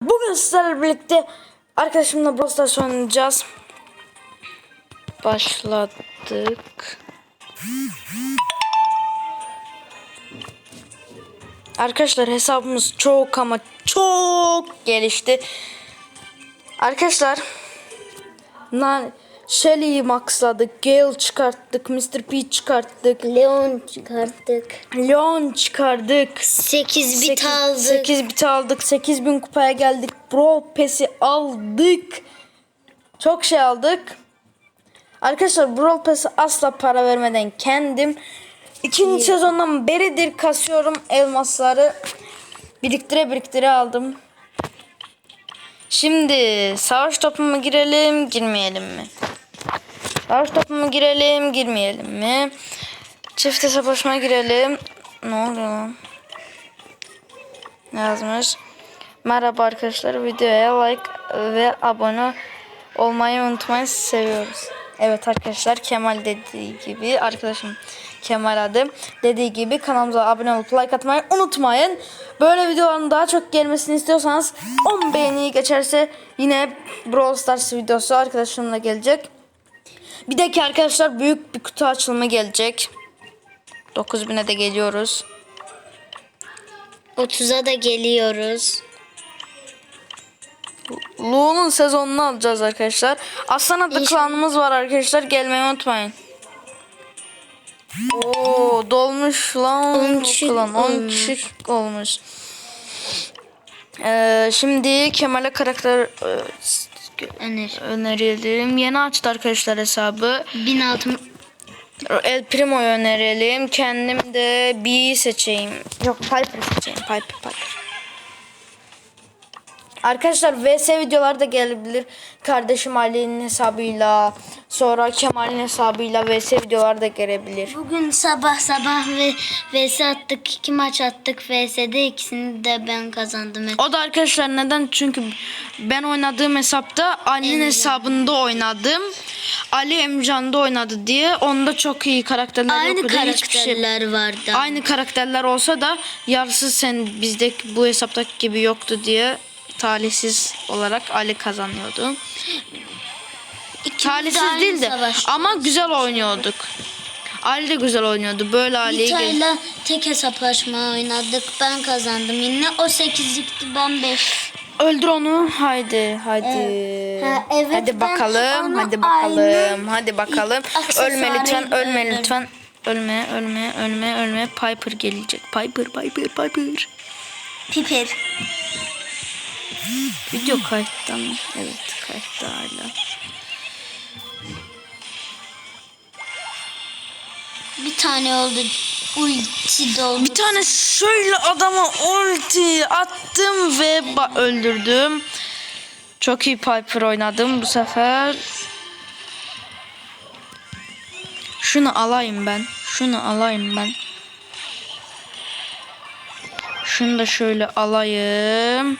Bugün sizlerle birlikte arkadaşımla Brawl Stars oynayacağız. Başladık. Arkadaşlar hesabımız çok ama çok gelişti. Arkadaşlar na Shelly'yi maxladık, Gale çıkarttık, Mr. P çıkarttık, Leon çıkarttık. Leon çıkardık. 8 bit aldık. 8 bit aldık. 8000 kupaya geldik. Brawl Pass'i aldık. Çok şey aldık. Arkadaşlar Brawl Pass'i asla para vermeden kendim ikinci sezondan beridir kasıyorum elmasları. Biriktire biriktire aldım. Şimdi savaş topu mu girelim, girmeyelim mi? Savaş topu girelim, girmeyelim mi? Çift hesaplaşma girelim. Ne oluyor lan? Yazmış? Merhaba arkadaşlar. Videoya like ve abone olmayı unutmayın. Seviyoruz. Evet arkadaşlar Kemal dediği gibi arkadaşım Kemal adı dediği gibi kanalımıza abone olup like atmayı unutmayın. Böyle videoların daha çok gelmesini istiyorsanız 10 beğeniyi geçerse yine Brawl Stars videosu arkadaşımla gelecek. Bir de ki arkadaşlar büyük bir kutu açılımı gelecek. 9000'e de geliyoruz. 30'a da geliyoruz. Lu'nun sezonunu alacağız arkadaşlar. Aslan adlı İnşallah. klanımız var arkadaşlar. Gelmeyi unutmayın. Oo dolmuş lan On bu kişi klan. 10 olmuş. kişi olmuş. Ee, şimdi Kemal'e karakter e, Öner. önerelim. Yeni açtı arkadaşlar hesabı. 1060 El Primo'yu önerelim. Kendim de B'yi seçeyim. Yok Piper seçeyim. Piper Piper. Arkadaşlar VS videolar da gelebilir. Kardeşim Ali'nin hesabıyla sonra Kemal'in hesabıyla VS videolar da gelebilir. Bugün sabah sabah ve VS attık. iki maç attık. VS'de ikisini de ben kazandım. O da arkadaşlar neden? Çünkü ben oynadığım hesapta Ali'nin hesabında oynadım. Ali Emcan'da oynadı diye. Onda çok iyi karakterler Aynı yoktu. Şey karakterler vardı. aynı karakterler olsa da yarısı sen bizdeki bu hesaptaki gibi yoktu diye talihsiz olarak Ali kazanıyordu. İkimiz Talihsiz değil de ama güzel oynuyorduk. Ali de güzel oynuyordu. Böyle Ali'yi Vita'yla tek hesaplaşma oynadık. Ben kazandım yine. O 8'likti ben 5. Öldür onu. Haydi, haydi. Ha, evet, hadi bakalım, hadi bakalım, hadi bakalım. Ölme lütfen, ölme öldürdüm. lütfen. Ölme, ölme, ölme, ölme. Piper gelecek. Piper, Piper, Piper. Piper. Video kayıtta mı? Evet, kayıtta hala. Bir tane oldu. Ulti doldu. Bir tane şöyle adama ulti attım ve öldürdüm. Çok iyi Piper oynadım bu sefer. Şunu alayım ben. Şunu alayım ben. Şunu da şöyle alayım.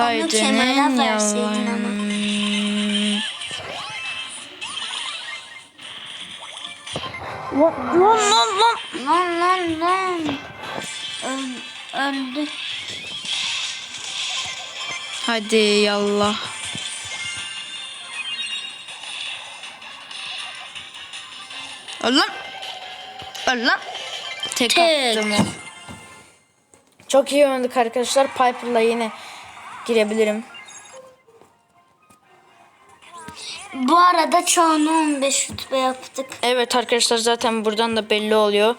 Haydi Kemal'e ne verseydin ama. Lan lan lan lan. Lan lan lan. Öl, öldü. Hadi yallah. Öl lan. Öl lan. Tek, Tek. attım. Çok iyi oynadık arkadaşlar. Piper'la yine girebilirim. Bu arada çoğunu 15 rütbe yaptık. Evet arkadaşlar zaten buradan da belli oluyor.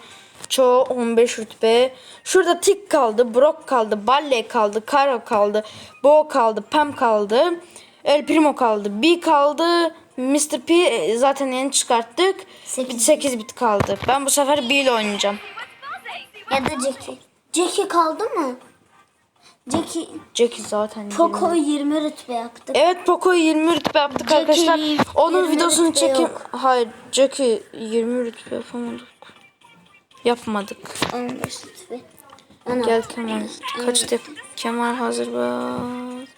Çoğu 15 rütbe. Şurada Tick kaldı, Brock kaldı, Balle kaldı, Karo kaldı, Bo kaldı, Pam kaldı, El Primo kaldı, B kaldı, Mr. P e, zaten yeni çıkarttık. Sekiz. 8 bit kaldı. Ben bu sefer B ile oynayacağım. Ya da Jackie. Jackie kaldı mı? Jackie. Jackie zaten. Poco 20 rütbe yaptık. Evet Poco'yu 20 rütbe yaptık Jackie arkadaşlar. Onun 20 videosunu çekim. yok. Hayır Jackie 20 rütbe yapamadık. Yapmadık. 15 rütbe. Ana. Gel Kemal. Kaç dakika? Kemal hazır bak.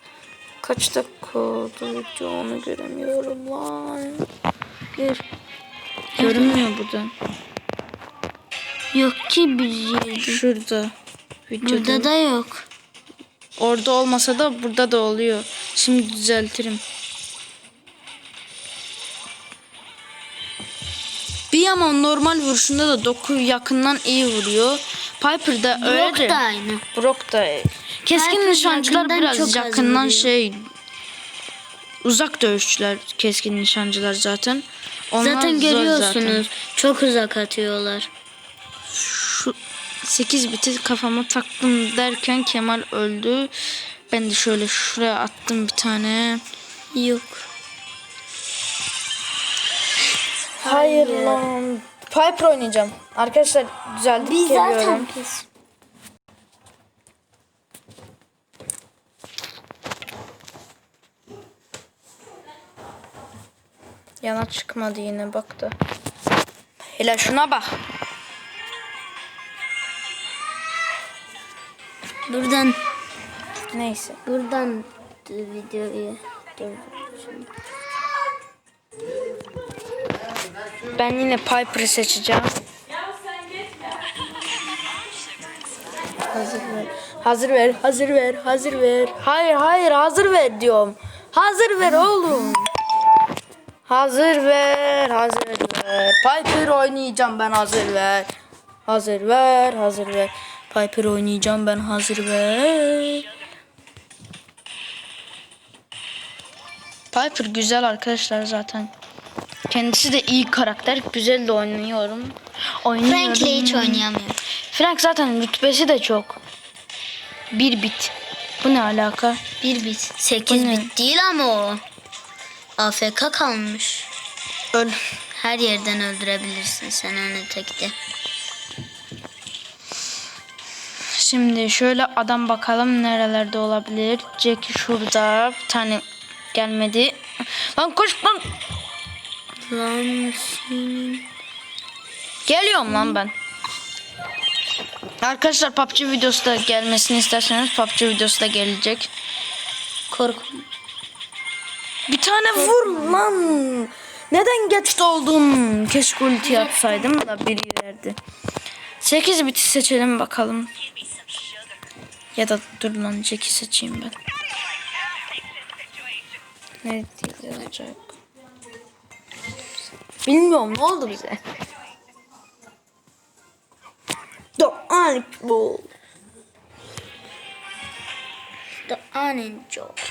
Kaç dakika oldu video onu göremiyorum lan. Bir. Görünmüyor buradan. Yok ki bir yerde. Şurada. Videoda. Burada da yok. Orada olmasa da burada da oluyor. Şimdi düzeltirim. Bir ama normal vuruşunda da doku yakından iyi vuruyor. Piper da Brock öyledir. da aynı. Brock da keskin Piper nişancılar biraz çok yakından şey uzak dövüşçüler keskin nişancılar zaten. Onlar Zaten görüyorsunuz. zaten. Çok uzak atıyorlar. Şu 8 biti kafama taktım derken Kemal öldü. Ben de şöyle şuraya attım bir tane. Yok. Hayır lan. Piper oynayacağım. Arkadaşlar düzeldik Biz geliyorum. zaten pis. Yana çıkmadı yine bak da. Hele şuna bak. Buradan Neyse. buradan videoyu dur. Ben yine Piper'ı seçeceğim. Hazır ver. Hazır ver, hazır ver, hazır ver. Hayır, hayır, hazır ver diyorum. Hazır ver oğlum. Hazır ver, hazır ver. Piper oynayacağım ben hazır ver. Hazır ver, hazır ver. Piper oynayacağım ben hazır ver. Piper güzel arkadaşlar zaten. Kendisi de iyi karakter. Güzel de oynuyorum. Oynuyorum. Frank'le hiç oynayamıyorum. Frank zaten rütbesi de çok. Bir bit. Bu ne alaka? Bir bit. Sekiz Bu ne? bit değil ama o. AFK kalmış. Öl. Her yerden öldürebilirsin sen onu tekte. Şimdi şöyle adam bakalım nerelerde olabilir. Jack şurada. Bir tane gelmedi. Lan koş lan. Lan senin- Geliyorum lan ben. Arkadaşlar PUBG videosu da gelmesini isterseniz PUBG videosu da gelecek. korkma. Bir tane vur lan. Neden geç oldum? Keşke ulti atsaydım da biri verdi. 8 biti seçelim bakalım. Ya da dur lan Jack'i seçeyim ben. Ne diyecek? Bilmiyorum ne oldu bize. Doanik bu. The Anin George.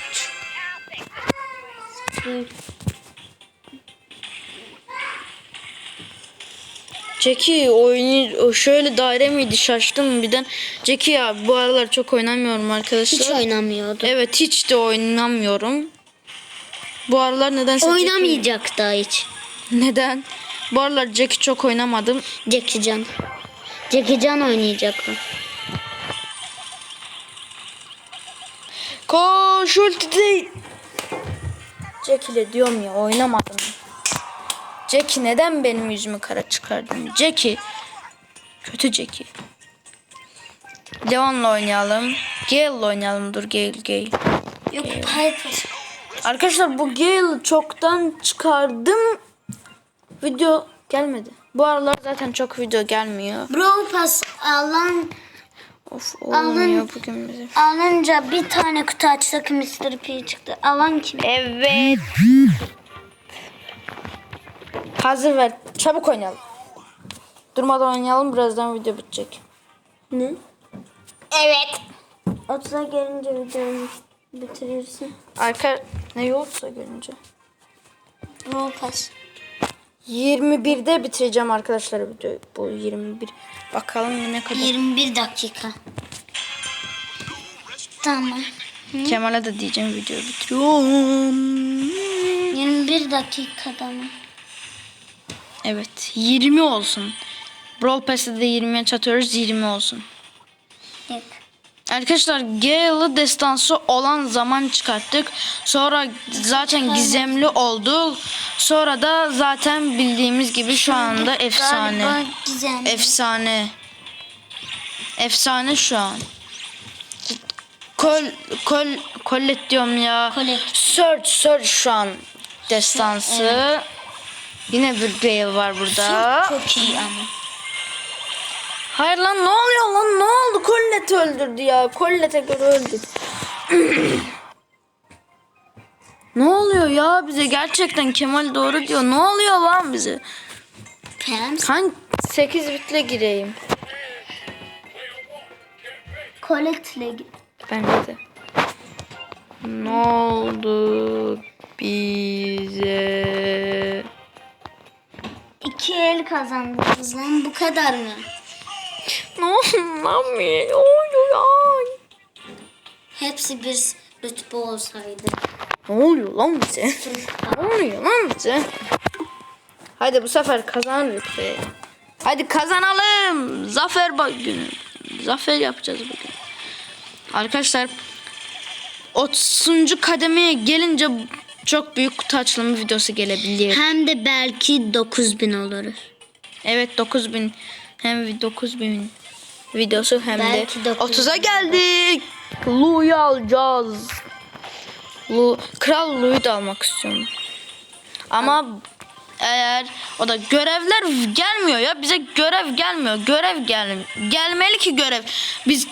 Jackie oyunu şöyle daire miydi şaştım birden. Jackie ya bu aralar çok oynamıyorum arkadaşlar. Hiç oynamıyordu. Evet hiç de oynamıyorum. Bu aralar Jackie- Oynamayacak da hiç. Neden? Bu aralar Jackie çok oynamadım. Jackie Chan. Jackie Chan oynayacak o. Koş ulti değil. Jackie ile diyorum ya oynamadım. Jackie neden benim yüzümü kara çıkardın? Jackie. Kötü Jackie. Leon'la oynayalım. Gale'la oynayalım. Dur Gale Gale. Yok Piper. Arkadaşlar bu Gale'ı çoktan çıkardım. Video gelmedi. Bu aralar zaten çok video gelmiyor. Brawl Pass alan Of olmuyor bugün bizim. alınca bir tane kutu açsak Mr. P çıktı. Alan kim? Evet. Hazır ver. Çabuk oynayalım. Durmadan oynayalım. Birazdan video bitecek. Ne? Evet. 30'a gelince videoyu bitirirsin. Arka ne yoksa görünce. Brawl Pass. 21'de bitireceğim arkadaşlar videoyu. Bu 21. Bakalım ne kadar. 21 dakika. Tamam. Kemal'e de diyeceğim videoyu bitiriyorum. 21 dakikada mı? Evet 20 olsun. Brawl Pass'te de 20'ye çatıyoruz 20 olsun. Yok. Arkadaşlar Gale'ı destansı olan zaman çıkarttık. Sonra zaten gizemli oldu. Sonra da zaten bildiğimiz gibi şu anda efsane. Efsane. Efsane şu an. Kol kol kollet diyorum ya. Colette. Search search şu an destansı. Yine bir Gale var burada. Çok iyi ama. Hayır lan ne oluyor lan ne oldu? Collet öldürdü ya. Collet'e göre öldü. ne oluyor ya bize gerçekten Kemal doğru diyor. Ne oluyor lan bize? Hangi 8 bitle gireyim? Colette'le git. Bence de. Ne oldu bize? İki el kazandınız lan bu kadar mı? Ne oldu lan? Ne oluyor ya? Hepsi bir rütbe olsaydı. Ne oluyor lan bize? Ne oluyor lan bize? Hadi bu sefer kazanırız be. Hadi kazanalım. Zafer günü. Zafer yapacağız bugün. Arkadaşlar 30. kademeye gelince çok büyük kutu açılımı videosu gelebilir. Hem de belki 9000 oluruz. Evet 9000 hem 9000 videosu hem Belki de 9000. 30'a geldik. Lu'yu alacağız. Lu, Kral Lu'yu da almak istiyorum. Ama eğer o da görevler gelmiyor ya bize görev gelmiyor. Görev gel gelmeli ki görev. Biz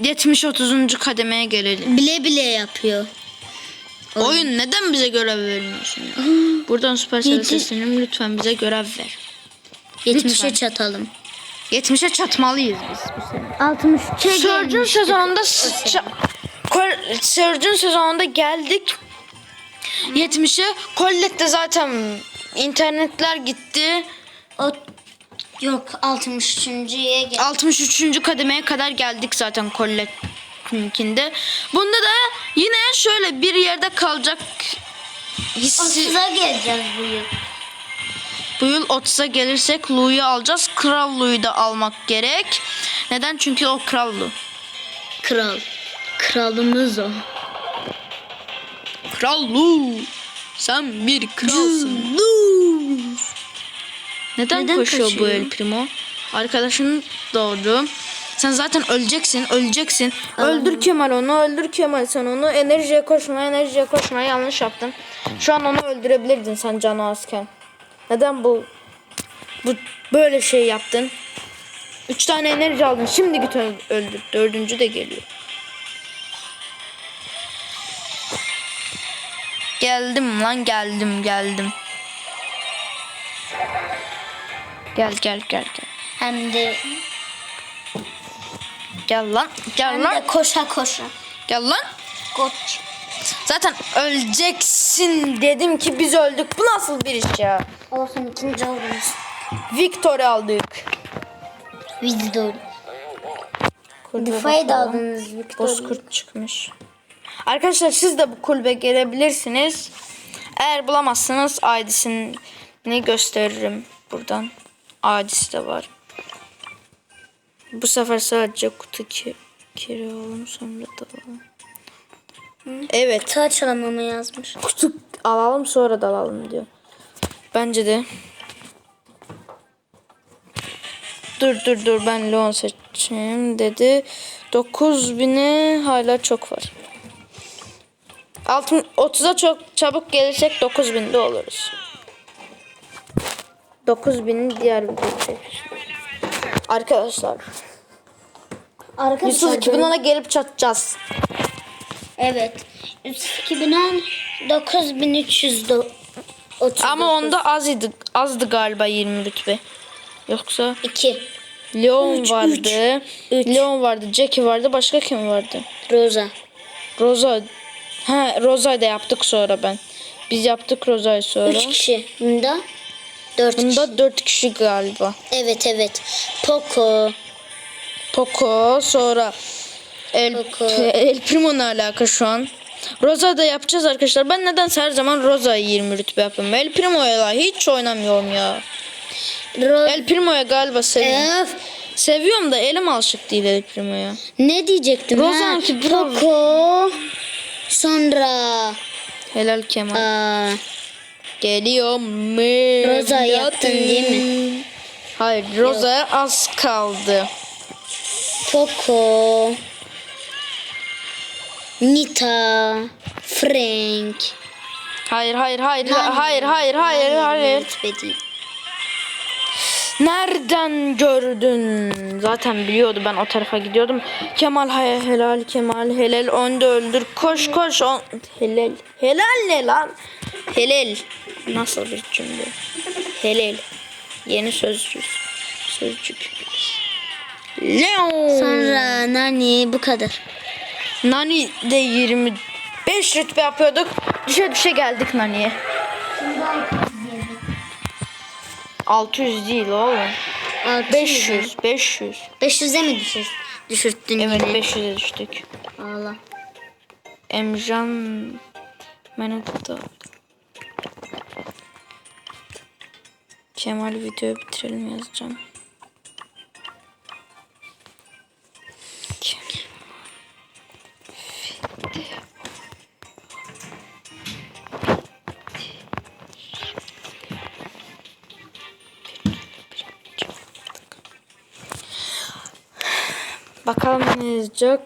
70 30. kademeye gelelim. Bile bile yapıyor. Oyun neden bize görev vermiyorsun ya? Buradan Supercell'e Yedi- sesleniyorum lütfen bize görev ver. 70'e çatalım. 70'e çatmalıyız biz bu sene. 63'e Surgeon sezonunda ça- Kol- Surgeon sezonunda geldik. 70'e Collette'de zaten internetler gitti. O yok 63.ye gel. 63. kademeye kadar geldik zaten Colette'inkinde. Bunda da yine şöyle bir yerde kalacak hissi. 30'a geleceğiz bu yıl. Bu yıl 30'a gelirsek Lou'yu alacağız. Kral Lou'yu da almak gerek. Neden? Çünkü o kral Lou. Kral. Kralımız o. Kral Lou. Sen bir kralsın. Neden, Neden koşuyor, bu koşuyor? El Primo? Arkadaşın doğru. Sen zaten öleceksin, öleceksin. Öldür Kemal onu, öldür Kemal sen onu. Enerjiye koşma, enerjiye koşma. Yanlış yaptın. Şu an onu öldürebilirdin sen canı azken. Neden bu bu böyle şey yaptın? Üç tane enerji aldın. Şimdi git öl- öldür. Dördüncü de geliyor. Geldim lan geldim geldim. Gel gel gel gel. Hem de Gel lan. Gel hem lan. de koşa koşa. Gel lan. Koç. Zaten öleceksin dedim ki biz öldük. Bu nasıl bir iş ya? Olsun ikinci oldunuz. Victor aldık. Kulübe Bufayı da aldınız Victor. Bozkurt çıkmış. Arkadaşlar siz de bu kulübe gelebilirsiniz. Eğer bulamazsanız ID'sini gösteririm buradan. ID'si de var. Bu sefer sadece kutu ki kiralalım sonra da alalım. Evet. Taç alamamı yazmış. Kutu alalım sonra da alalım diyor. Bence de. Dur dur dur ben Leon seçeyim dedi. 9000'e hala çok var. Altın 30'a çok çabuk gelirsek 9000'de oluruz. 9000'in diğer bir Arkadaşlar. Arkadaşlar. Yusuf 2010'a gelip çatacağız. Evet. 2010 9300 do- 39. Ama onda az idi, azdı galiba 20 rütbe. Yoksa 2. Leon Üç, vardı. üç. Leon vardı, Jackie vardı. Başka kim vardı? Rosa. Rosa. Ha, Rosa'yı da yaptık sonra ben. Biz yaptık Rosa'yı sonra. 3 kişi. Bunda 4 kişi. Bunda 4 kişi galiba. Evet evet. Poco. Poco sonra El, Poco. El Primo ne alaka şu an? Rosa da yapacağız arkadaşlar. Ben neden her zaman Rosa'yı 20 rütbe yapıyorum? El Primo'ya hiç oynamıyorum ya. Ro- El Primo'ya galiba seviyorum. Öf. Seviyorum da elim alışık değil El Primo'ya. Ne diyecektim? Rosa bravo. Poco. Sonra Helal Kemal. aa, Geliyor mu? Rosa yaptın değil mi? Hayır Rosa az kaldı. Poco. Nita. Frank. Hayır hayır hayır hayır hayır hayır hayır. Rütbe değil. Nereden gördün? Zaten biliyordu ben o tarafa gidiyordum. Kemal hay- helal Kemal helal önde öldür. Koş koş on helal. Helal ne lan? Helal. Nasıl bir cümle? Helal. Yeni sözcük. Sözcük. Leo. Sonra nani bu kadar. Nani de 25 rütbe yapıyorduk. Düşe düşe geldik Nani'ye. 600 değil oğlum. 500. 500. 500'e mi düşür, düşürttün Evet yine? 500'e düştük. Allah. Emcan Menetto. Kemal videoyu bitirelim yazacağım. Bakalım ne yazacak.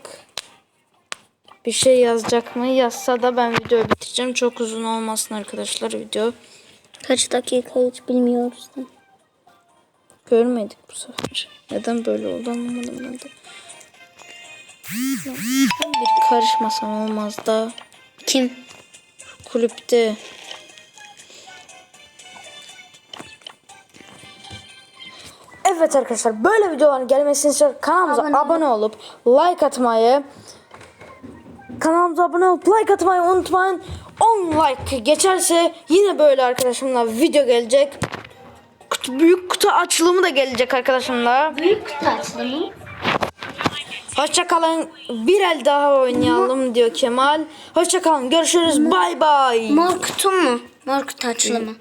Bir şey yazacak mı? Yazsa da ben videoyu bitireceğim. Çok uzun olmasın arkadaşlar video. Kaç dakika hiç bilmiyoruz. da. Görmedik bu sefer. Neden böyle oldu anlamadım ben de. Bir karışmasam olmaz da. Kim? Kulüpte. Evet arkadaşlar böyle videoların gelmesini için kanalımıza Abone abone, olup like atmayı kanalımıza abone olup like atmayı unutmayın. 10 like geçerse yine böyle arkadaşımla video gelecek. Kutu, büyük kutu açılımı da gelecek arkadaşımla. Büyük kutu açılımı. Hoşçakalın. Bir el daha oynayalım diyor Kemal. Hoşçakalın. Görüşürüz. Bay bay. Mor kutu mu? Mor kutu açılımı.